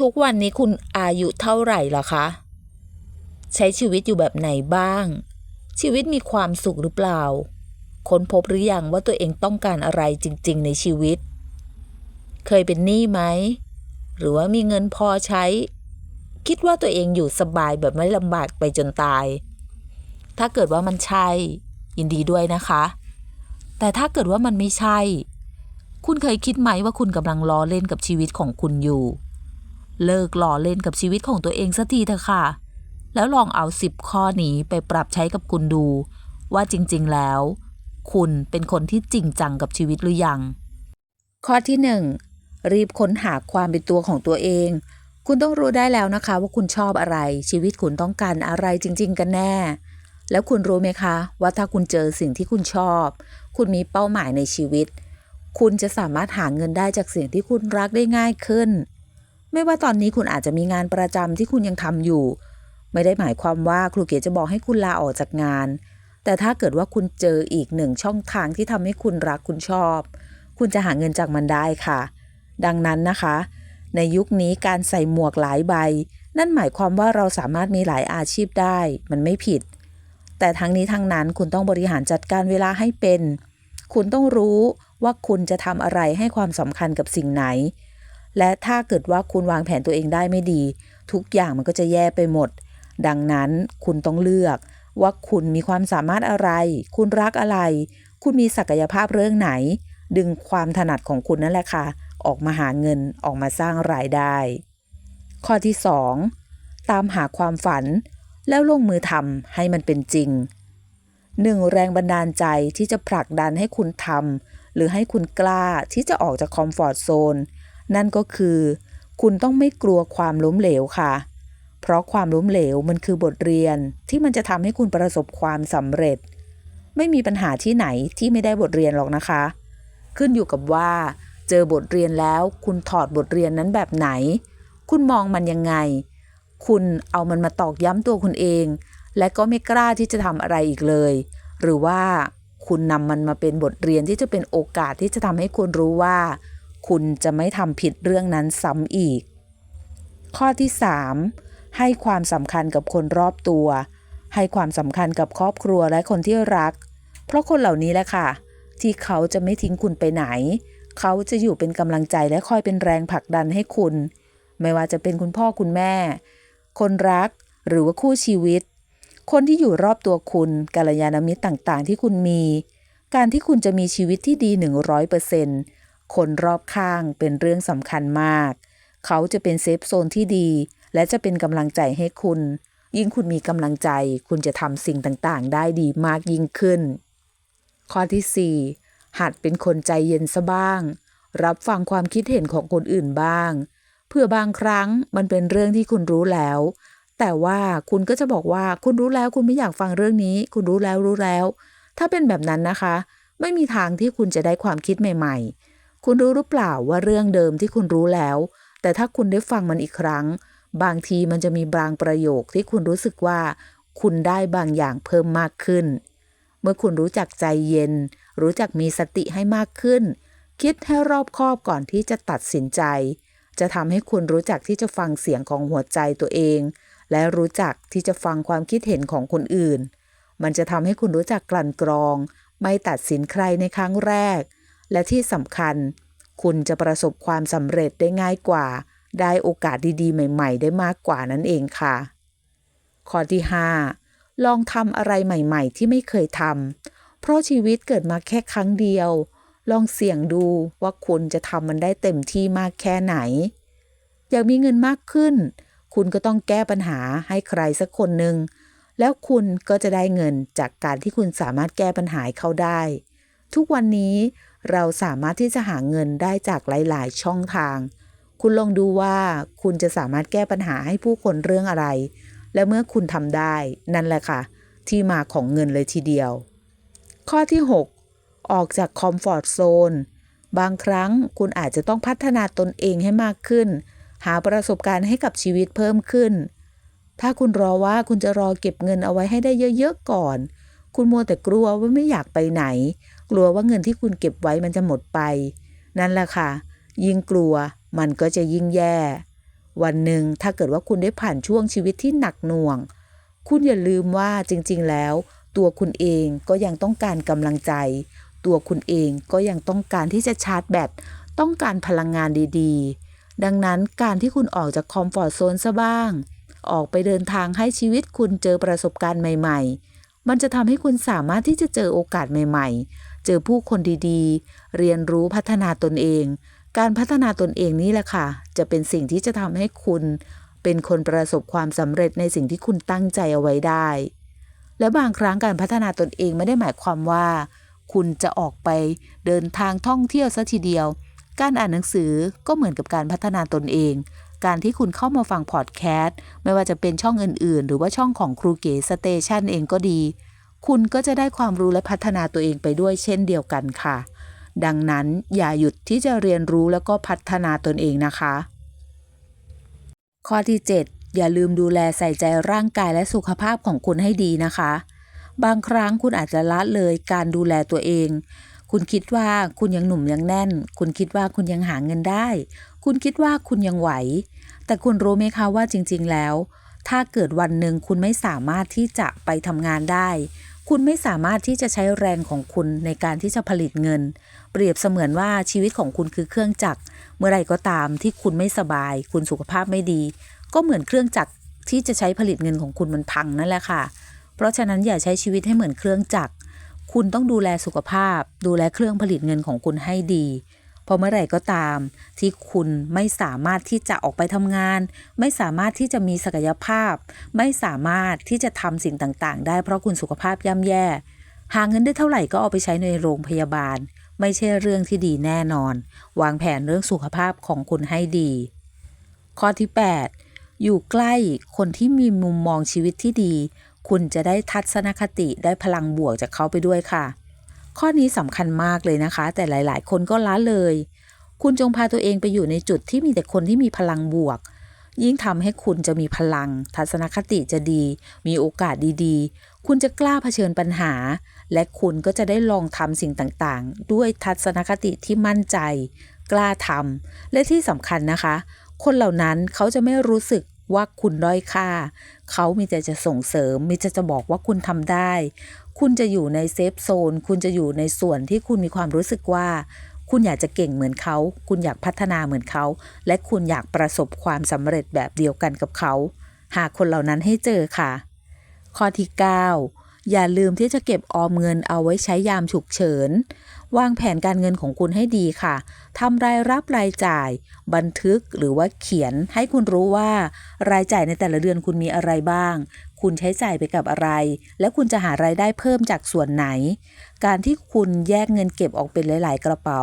ทุกวันนี้คุณอายุเท่าไหร่ล่ะคะ ใช้ชีวิตอยู่แบบไหนบ้าง ชีวิตมีความสุขหรือเปล่า ค้นพบหรือยังว่าตัวเองต้องการอะไรจริง ๆ ในชีวิต เคยเป็นหนี้ไหม หรือว่ามีเงินพอใช้ คิดว่าตัวเองอยู่สบายแบบไม่ลำบากไปจนตาย ถ้าเกิดว่ามันใช่ ยินดีด้วยนะคะ แต่ถ้าเกิดว่ามันไม่ใช่ คุณเคยคิดไหมว่าคุณกำลังล้อเล่นกับชีวิตของคุณอยู่ เลิกหล้อเล่นกับชีวิตของตัวเองสักทีเถอะค่ะ แล้วลองเอาสิบข้อนี้ไปปรับใช้กับคุณดู ว่าจริงๆแล้ว คุณเป็นคนที่จริงจังกับชีวิตหรือยัง ข้อที่หนึ่งรีบค้นหาความเป็นตัวของตัวเอง คุณต้องรู้ได้แล้วนะคะ ว่าคุณชอบอะไร ชีวิตคุณต้องการอะไรจริง ๆ กันแน่ แล้วคุณรู้ไหมคะ ว่าถ้าคุณเจอสิ่งที่คุณชอบ คุณมีเป้าหมายในชีวิต คุณจะสามารถหาเงินได้จากสิ่งที่คุณรักได้ง่ายขึ้น ไม่ว่าตอนนี้คุณอาจจะมีงานประจำที่คุณยังทำอยู่ ไม่ได้หมายความว่าครูเก๋จะบอกให้คุณลาออกจากงาน แต่ถ้าเกิดว่าคุณเจออีกหนึ่งช่องทางที่ทำให้คุณรักคุณชอบ คุณจะหาเงินจากมันได้ค่ะ ดังนั้นนะคะ ในยุคนี้การใส่หมวกหลายใบ นั่นหมายความว่าเราสามารถมีหลายอาชีพได้ มันไม่ผิด แต่ทั้งนี้ทั้งนั้นคุณต้องบริหารจัดการเวลาให้เป็น คุณต้องรู้ว่าคุณจะทำอะไรให้ความสำคัญกับสิ่งไหน และถ้าเกิดว่าคุณวางแผนตัวเองได้ไม่ดี ทุกอย่างมันก็จะแย่ไปหมด ดังนั้นคุณต้องเลือก ว่าคุณมีความสามารถอะไร คุณรักอะไร คุณมีศักยภาพเรื่องไหน ดึงความถนัดของคุณนั่นแหละค่ะ ออกมาหาเงินออกมาสร้างรายได้ ข้อที่ 2 ตามหาความฝัน แล้วลงมือทำให้มันเป็นจริงหนึ่งแรงบันดาลใจที่จะผลักดันให้คุณทำหรือให้คุณกล้าที่จะออกจากคอมฟอร์ทโซน นั่นก็คือ คุณต้องไม่กลัวความล้มเหลวค่ะ เพราะความล้มเหลวมันคือบทเรียนที่มันจะทำให้คุณประสบความสำเร็จ ไม่มีปัญหาที่ไหนที่ไม่ได้บทเรียนหรอกนะคะ ขึ้นอยู่กับว่า เจอบทเรียนแล้วคุณถอดบทเรียนนั้นแบบไหน คุณมองมันยังไง คุณเอามันมาตอกย้ำตัวคุณเอง และก็ไม่กล้าที่จะทำอะไรอีกเลย หรือว่าคุณนำมันมาเป็นบทเรียนที่จะเป็นโอกาสที่จะทำให้คุณรู้ว่า คุณจะไม่ทำผิดเรื่องนั้นซ้ำอีก ข้อที่ 3 ให้ความสำคัญกับคนรอบตัว ให้ความสำคัญกับครอบครัวและคนที่รัก เพราะคนเหล่านี้แหละค่ะ ที่เขาจะไม่ทิ้งคุณไปไหน เขาจะอยู่เป็นกำลังใจและคอยเป็นแรงผลักดันให้คุณ ไม่ว่าจะเป็นคุณพ่อคุณแม่ คนรักหรือว่าคู่ชีวิต คนที่อยู่รอบตัวคุณกาลยานมิตรต่างๆ ที่คุณมี การที่คุณจะมีชีวิตที่ดี 100% คนรอบข้างเป็นเรื่องสำคัญมาก เขาจะเป็นเซฟโซนที่ดี และจะเป็นกำลังใจให้คุณ ยิ่งคุณมีกำลังใจ คุณจะทำสิ่งต่างๆ ได้ดีมากยิ่งขึ้น ข้อที่ 4 หัดเป็นคนใจเย็นซะบ้าง รับฟังความคิดเห็นของคนอื่นบ้าง เพื่อบางครั้งมันเป็นเรื่องที่คุณรู้แล้ว แต่ว่าคุณก็จะบอกว่าคุณรู้แล้วคุณไม่อยากฟังเรื่องนี้ คุณรู้แล้วรู้แล้ว ถ้าเป็นแบบนั้นนะคะ ไม่มีทางที่คุณจะได้ความคิดใหม่ ๆ คุณรู้หรือเปล่าว่าเรื่องเดิมที่คุณรู้แล้ว แต่ถ้าคุณได้ฟังมันอีกครั้ง บางทีมันจะมีบางประโยคที่คุณรู้สึกว่า คุณได้บางอย่างเพิ่มมากขึ้น เมื่อคุณรู้จักใจเย็น รู้จักมีสติให้มากขึ้น คิดให้รอบคอบก่อนที่จะตัดสินใจ จะทำให้คุณรู้จักที่จะฟังเสียงของหัวใจตัวเอง และรู้จักที่จะฟังความคิดเห็นของคนอื่น มันจะทำให้คุณรู้จักกลั่นกรอง ไม่ตัดสินใครในครั้งแรก และที่สำคัญ คุณจะประสบความสำเร็จได้ง่ายกว่า ได้โอกาสดีๆ ใหม่ ๆ ได้มากกว่านั่นเองค่ะ ข้อที่ 5 ลองทำอะไรใหม่ ๆ ที่ไม่เคยทำเพราะชีวิตเกิดมาแค่ครั้งเดียว ลองเสี่ยงดูว่าคุณจะทำมันได้เต็มที่มากแค่ไหน อยากมีเงินมากขึ้น คุณก็ต้องแก้ปัญหาให้ใครสักคนหนึ่งแล้วคุณก็จะได้เงินจากการที่คุณสามารถแก้ปัญหาเขาได้ ทุกวันนี้ เราสามารถที่จะหาเงินได้จากหลาย ๆ ช่องทาง คุณลองดูว่าคุณจะสามารถแก้ปัญหาให้ผู้คนเรื่องอะไร และเมื่อคุณทำได้นั่นแหละค่ะ ที่มาของเงินเลยทีเดียว ข้อที่ 6 ออกจากคอมฟอร์ทโซนบางครั้งคุณอาจจะต้องพัฒนาตนเองให้มากขึ้น หาประสบการณ์ให้กับชีวิตเพิ่มขึ้น ถ้าคุณรอว่าคุณจะรอเก็บเงินเอาไว้ให้ได้เยอะ ๆ ก่อน คุณมัวแต่กลัวว่าไม่อยากไปไหน กลัวว่าเงินที่คุณเก็บไว้มันจะหมดไป นั่นแหละค่ะ ยิ่งกลัวมันก็จะยิ่งแย่ วันหนึ่งถ้าเกิดว่าคุณได้ผ่านช่วงชีวิตที่หนักหน่วง คุณอย่าลืมว่าจริง ๆ แล้ว ตัวคุณเองก็ยังต้องการกำลังใจ ตัวคุณเองก็ยังต้องการที่จะชาร์จแบตต้องการพลังงานดีๆ ดังนั้นการที่คุณออกจากคอมฟอร์ทโซนซะบ้าง ออกไปเดินทางให้ชีวิตคุณเจอประสบการณ์ใหม่ ๆ มันจะทำให้คุณสามารถที่จะเจอโอกาสใหม่ๆ เจอผู้คนดีๆ เรียนรู้พัฒนาตนเอง การพัฒนาตนเองนี่แหละค่ะ จะเป็นสิ่งที่จะทำให้คุณ เป็นคนประสบความสำเร็จในสิ่งที่คุณตั้งใจเอาไว้ได้ และบางครั้งการพัฒนาตนเองไม่ได้หมายความว่า คุณจะออกไปเดินทางท่องเที่ยวซะทีเดียว การอ่านหนังสือก็เหมือนกับการพัฒนาตนเอง การที่คุณเข้ามาฟังพอดแคสต์ไม่ว่าจะเป็นช่องอื่น ๆ หรือว่าช่องของครูเก๋สเตชันเองก็ดี คุณก็จะได้ความรู้และพัฒนาตัวเองไปด้วยเช่นเดียวกันค่ะ ดังนั้นอย่าหยุดที่จะเรียนรู้แล้วก็พัฒนาตนเองนะคะ ข้อที่ 7 อย่าลืมดูแลใส่ใจร่างกายและสุขภาพของคุณให้ดีนะคะ บางครั้งคุณอาจจะละเลยการดูแลตัวเองคุณคิดว่าคุณยังหนุ่มยังแน่น คุณคิดว่าคุณยังหาเงินได้ คุณคิดว่าคุณยังไหว แต่คุณรู้ไหมคะว่าจริง ๆ แล้ว ถ้าเกิดวันหนึ่งคุณไม่สามารถที่จะไปทำงานได้ คุณไม่สามารถที่จะใช้แรงของคุณในการที่จะผลิตเงิน เปรียบเสมือนว่าชีวิตของคุณคือเครื่องจักร เมื่อไรก็ตามที่คุณไม่สบาย คุณสุขภาพไม่ดี ก็เหมือนเครื่องจักรที่จะใช้ผลิตเงินของคุณมันพังนั่นแหละค่ะ เพราะฉะนั้นอย่าใช้ชีวิตให้เหมือนเครื่องจักร คุณต้องดูแลสุขภาพ ดูแลเครื่องผลิตเงินของคุณให้ดี พราะเมื่อไหร่ก็ตาม ที่คุณไม่สามารถที่จะออกไปทำงาน ไม่สามารถที่จะมีศักยภาพ ไม่สามารถที่จะทำสิ่งต่างๆ ได้เพราะคุณสุขภาพย่ำแย่ หาเงินได้เท่าไหร่ก็เอาไปใช้ในโรงพยาบาล ไม่ใช่เรื่องที่ดีแน่นอน วางแผนเรื่องสุขภาพของคุณให้ดี ข้อที่ 8 อยู่ใกล้คนที่มีมุมมองชีวิตที่ดี คุณจะได้ทัศนคติได้พลังบวกจากเขาไปด้วยค่ะ ข้อนี้สำคัญมากเลยนะคะ แต่หลาย ๆ คนก็ละเลย คุณจงพาตัวเองไปอยู่ในจุดที่มีแต่คนที่มีพลังบวก ยิ่งทำให้คุณจะมีพลัง ทัศนคติจะดี มีโอกาสดีๆ คุณจะกล้าเผชิญปัญหา และคุณก็จะได้ลองทำสิ่งต่างๆ ด้วยทัศนคติที่มั่นใจ กล้าทำและที่สำคัญนะคะ คนเหล่านั้นเขาจะไม่รู้สึกว่าคุณด้อยค่า เขามีแต่จะส่งเสริมมีแต่จะบอกว่าคุณทำได้ คุณจะอยู่ในเซฟโซน คุณจะอยู่ในส่วนที่คุณมีความรู้สึกว่า คุณอยากจะเก่งเหมือนเขา คุณอยากพัฒนาเหมือนเขา และคุณอยากประสบความสำเร็จแบบเดียวกันกับเขา หาคนเหล่านั้นให้เจอค่ะ ข้อที่ 9 อย่าลืมที่จะเก็บออมเงินเอาไว้ใช้ยามฉุกเฉิน วางแผนการเงินของคุณให้ดีค่ะทำรายรับรายจ่าย บันทึกหรือว่าเขียนให้คุณรู้ว่า รายจ่ายในแต่ละเดือนคุณมีอะไรบ้าง คุณใช้จ่ายไปกับอะไร และคุณจะหารายได้เพิ่มจากส่วนไหน การที่คุณแยกเงินเก็บออกเป็นหลาย ๆ กระเป๋า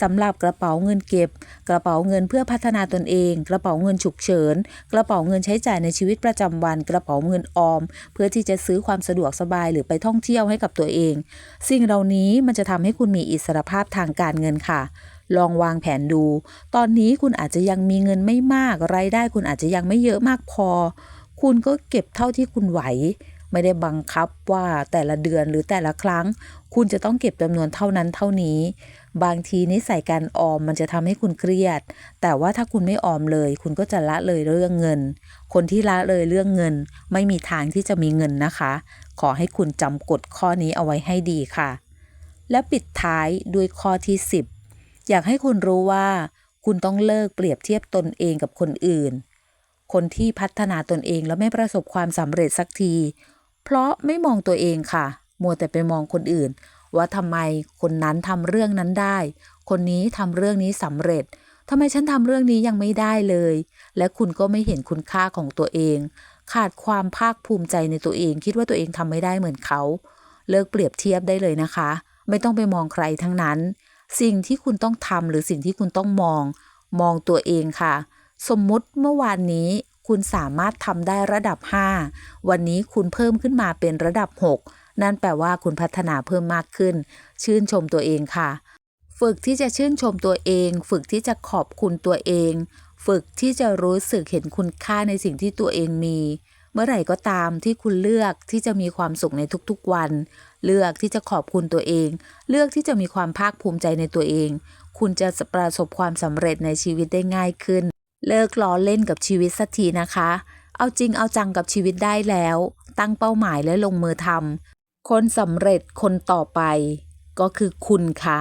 สำหรับกระเป๋าเงินเก็บ กระเป๋าเงินเพื่อพัฒนาตนเอง กระเป๋าเงินฉุกเฉิน กระเป๋าเงินใช้จ่ายในชีวิตประจำวัน กระเป๋าเงินออม เพื่อที่จะซื้อความสะดวกสบายหรือไปท่องเที่ยวให้กับตัวเอง สิ่งเหล่านี้มันจะทำให้คุณมีอิสรภาพทางการเงินค่ะลองวางแผนดู ตอนนี้คุณอาจจะยังมีเงินไม่มาก รายได้คุณอาจจะยังไม่เยอะมากพอ คุณก็เก็บเท่าที่คุณไหว ไม่ได้บังคับว่าแต่ละเดือนหรือแต่ละครั้ง คุณจะต้องเก็บจำนวนเท่านั้นเท่านี้ บางทีนิสัยการออมมันจะทำให้คุณเครียด แต่ว่าถ้าคุณไม่ออมเลย คุณก็จะละเลยเรื่องเงิน คนที่ละเลยเรื่องเงิน ไม่มีทางที่จะมีเงินนะคะ ขอให้คุณจำกฎข้อนี้เอาไว้ให้ดีค่ะ และปิดท้ายด้วยข้อที่ 10 อยากให้คุณรู้ว่าคุณต้องเลิกเปรียบเทียบตนเองกับคนอื่น คนที่พัฒนาตนเองแล้วไม่ประสบความสำเร็จสักที เพราะไม่มองตัวเองค่ะ มัวแต่ไปมองคนอื่น ว่าทำไมคนนั้นทำเรื่องนั้นได้ คนนี้ทำเรื่องนี้สำเร็จทำไมฉันทำเรื่องนี้ยังไม่ได้เลย และคุณก็ไม่เห็นคุณค่าของตัวเอง ขาดความภาคภูมิใจในตัวเอง คิดว่าตัวเองทำไม่ได้เหมือนเขา เลิกเปรียบเทียบได้เลยนะคะ ไม่ต้องไปมองใครทั้งนั้น สิ่งที่คุณต้องทำหรือสิ่งที่คุณต้องมอง มองตัวเองค่ะ สมมุติเมื่อวานนี้คุณสามารถทำได้ระดับ 5 วันนี้คุณเพิ่มขึ้นมาเป็นระดับ 6 นั่นแปลว่าคุณพัฒนาเพิ่มมากขึ้น ชื่นชมตัวเองค่ะ ฝึกที่จะชื่นชมตัวเอง ฝึกที่จะขอบคุณตัวเอง ฝึกที่จะรู้สึกเห็นคุณค่าในสิ่งที่ตัวเองมี เมื่อไหร่ก็ตามที่คุณเลือกที่จะมีความสุขในทุกๆวัน เลือกที่จะขอบคุณตัวเอง เลือกที่จะมีความภาคภูมิใจในตัวเอง คุณจะประสบความสำเร็จในชีวิตได้ง่ายขึ้น เลิกล้อเล่นกับชีวิตสักทีนะคะ เอาจริงเอาจังกับชีวิตได้แล้ว ตั้งเป้าหมายและลงมือทำคนสำเร็จคนต่อไปก็คือคุณค่ะ